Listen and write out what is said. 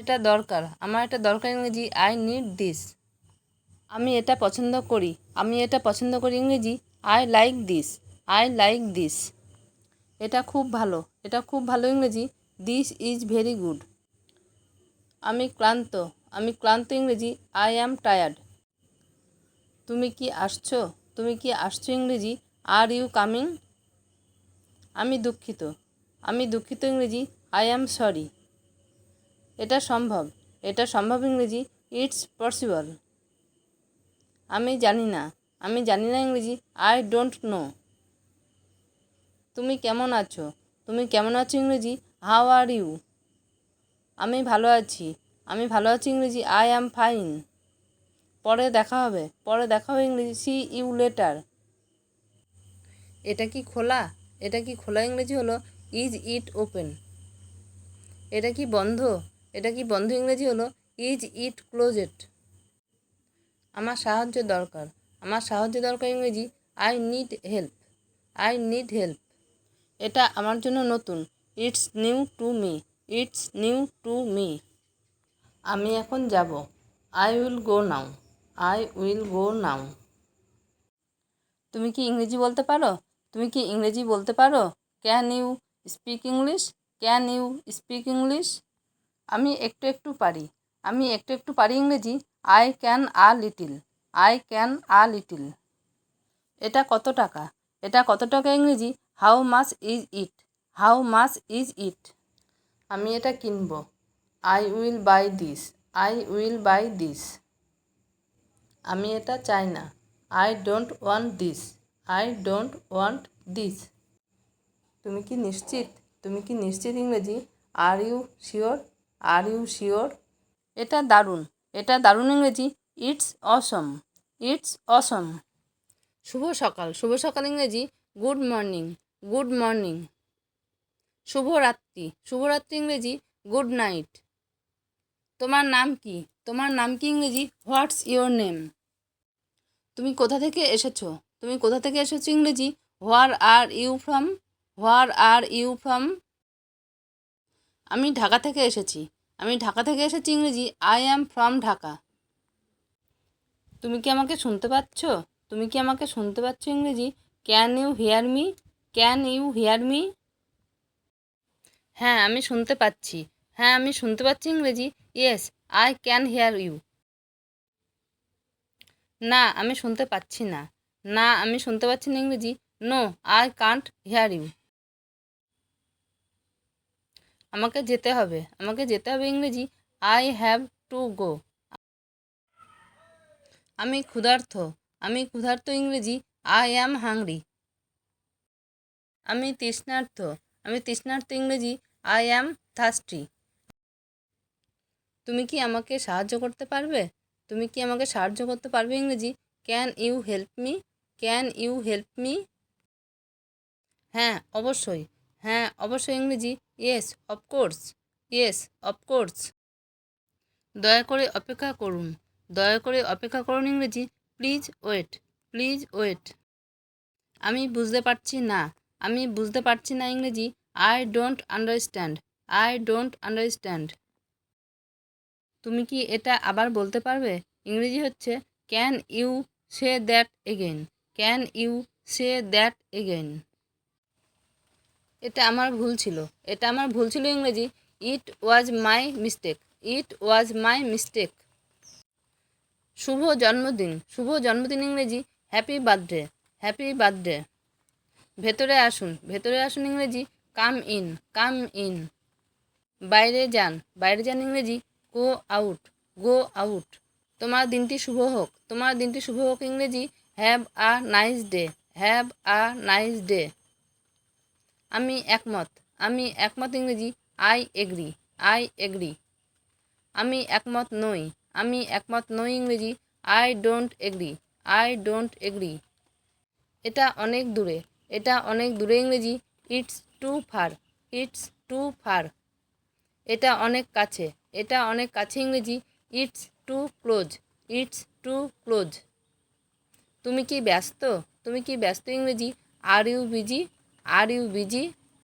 এটা দরকার। আমার এটা দরকার ইংরেজি আই নিড দিস আমি এটা পছন্দ করি। আমি এটা পছন্দ করি ইংরেজি I like this I like this এটা খুব ভালো। এটা খুব ভালো ইংরেজি। দিস ইজ ভেরি গুড আমি ক্লান্ত। আমি ক্লান্ত ইংরেজি। আই অ্যাম টায়ার্ড তুমি কি আসছো? তুমি কি আসছো ইংরেজি? আর ইউ কামিং আমি দুঃখিত। আমি দুঃখিত ইংরেজি। আই অ্যাম সরি এটা সম্ভব। এটা সম্ভব ইংরেজি? ইটস পসিবল আমি জানি না। আমি জানি না ইংরেজি। আই ডোন্ট নো তুমি কেমন আছো? তুমি কেমন আছো ইংরেজি? হাউ আর ইউ আমি ভালো আছি। আমি ভালো আছি ইংরেজি। আই অ্যাম ফাইন পরে দেখা হবে। পরে দেখা হবে ইংরেজি। সি ইউ লেটার এটা কি খোলা? এটা কি খোলা ইংরেজি হলো? ইজ ইট ওপেন এটা কি বন্ধ? এটা কি বন্ধ ইংরেজি হলো? ইজ ইট ক্লোজেড আমার সাহায্য দরকার। আমার সাহায্য দরকার ইংরেজি। I need help I need help এটা আমার জন্য নতুন। It's new to me it's new to me আমি এখন যাব। I will go now I will go now তুমি কি ইংরেজি বলতে পারো? তুমি কি ইংরেজি বলতে পারো? Can you speak English can you speak English আমি একটু একটু পারি। আমি একটু একটু পারি ইংরেজি। I can a little I can a little এটা কত টাকা? এটা কত টাকা ইংরেজি? How much is it how much is it আমি এটা কিনবো। I will buy this I will buy this আমি এটা চাই না। I don't want this I don't want this তুমি কি নিশ্চিত? তুমি কি নিশ্চিত ইংরেজি? Are you sure are you sure এটা দারুণ। এটা দারুণ ইংরেজি। ইটস অসম ইটস অসম শুভ সকাল। শুভ সকাল ইংরেজি। গুড মর্নিং গুড মর্নিং শুভরাত্রি শুভরাত্রি ইংরেজি। গুড নাইট তোমার নাম কি? তোমার নাম কি ইংরেজি? হোয়াটস ইয়োর নেম তুমি কোথা থেকে এসেছ? তুমি কোথা থেকে এসেছ ইংরেজি? Where are you from where are you from আমি ঢাকা থেকে এসেছি। আমি ঢাকা থেকে এসেছি ইংরেজি। আই অ্যাম ফ্রম ঢাকা তুমি কি আমাকে শুনতে পাচ্ছ? তুমি কি আমাকে শুনতে পাচ্ছ ইংরেজি? Can you hear me can you hear me হ্যাঁ আমি শুনতে পাচ্ছি। হ্যাঁ আমি শুনতে পাচ্ছি ইংরেজি। Yes I can hear you না, আমি শুনতে পাচ্ছি না। না, আমি শুনতে পাচ্ছি না ইংরেজি। No I can't hear you আমাকে যেতে হবে। আমাকে যেতে হবে ইংরেজি। আই হ্যাভ টু গো আমি ক্ষুধার্থ আমি ক্ষুধার্ত ইংরেজি। আই অ্যাম হাংরি আমি তৃষ্ণার্থ আমি তৃষ্ণার্থ ইংরেজি। আই অ্যাম থার্স্টি তুমি কি আমাকে সাহায্য করতে পারবে? তুমি কি আমাকে সাহায্য করতে পারবে ইংরেজি? Can you help me can you help me হ্যাঁ অবশ্যই। হ্যাঁ অবশ্যই ইংরেজি। ইয়েস অফকোর্স ইয়েস অফকোর্স দয়া করে অপেক্ষা করুন। দয়া করে অপেক্ষা করুন ইংরেজি। প্লিজ ওয়েট প্লিজ ওয়েট আমি বুঝতে পারছি না। আমি বুঝতে পারছি না ইংরেজি। I don't understand I don't understand তুমি কি এটা আবার বলতে পারবে? ইংরেজি হচ্ছে can you say that again can you say that again এটা আমার ভুল ছিল। এটা আমার ভুল ছিল ইংরেজি। ইট ওয়াজ my mistake it was my mistake শুভ জন্মদিন। শুভ জন্মদিন ইংরেজি। হ্যাপি বার্থডে হ্যাপি বার্থডে ভেতরে আসুন। ভেতরে আসুন ইংরেজি। কাম ইন কাম ইন বাইরে যান। বাইরে যান ইংরেজি। গো আউট গো আউট তোমার দিনটি শুভ হোক। তোমার দিনটি শুভ হোক ইংরেজি। Have a nice day have a nice day আমি একমত। আমি একমত ইংরেজি আই এগ্রি আই এগ্রি আমি একমত নই, আমি একমত নই ইংরেজি I don't agree I don't agree এটা অনেক দূরে, এটা অনেক দূরে ইংরেজি it's too far it's too far এটা অনেক কাছে, এটা অনেক কাছে ইংরেজি it's too close it's too close তুমি কি ব্যস্ত? তুমি কি ব্যস্ত ইংরেজি? Are you busy are you busy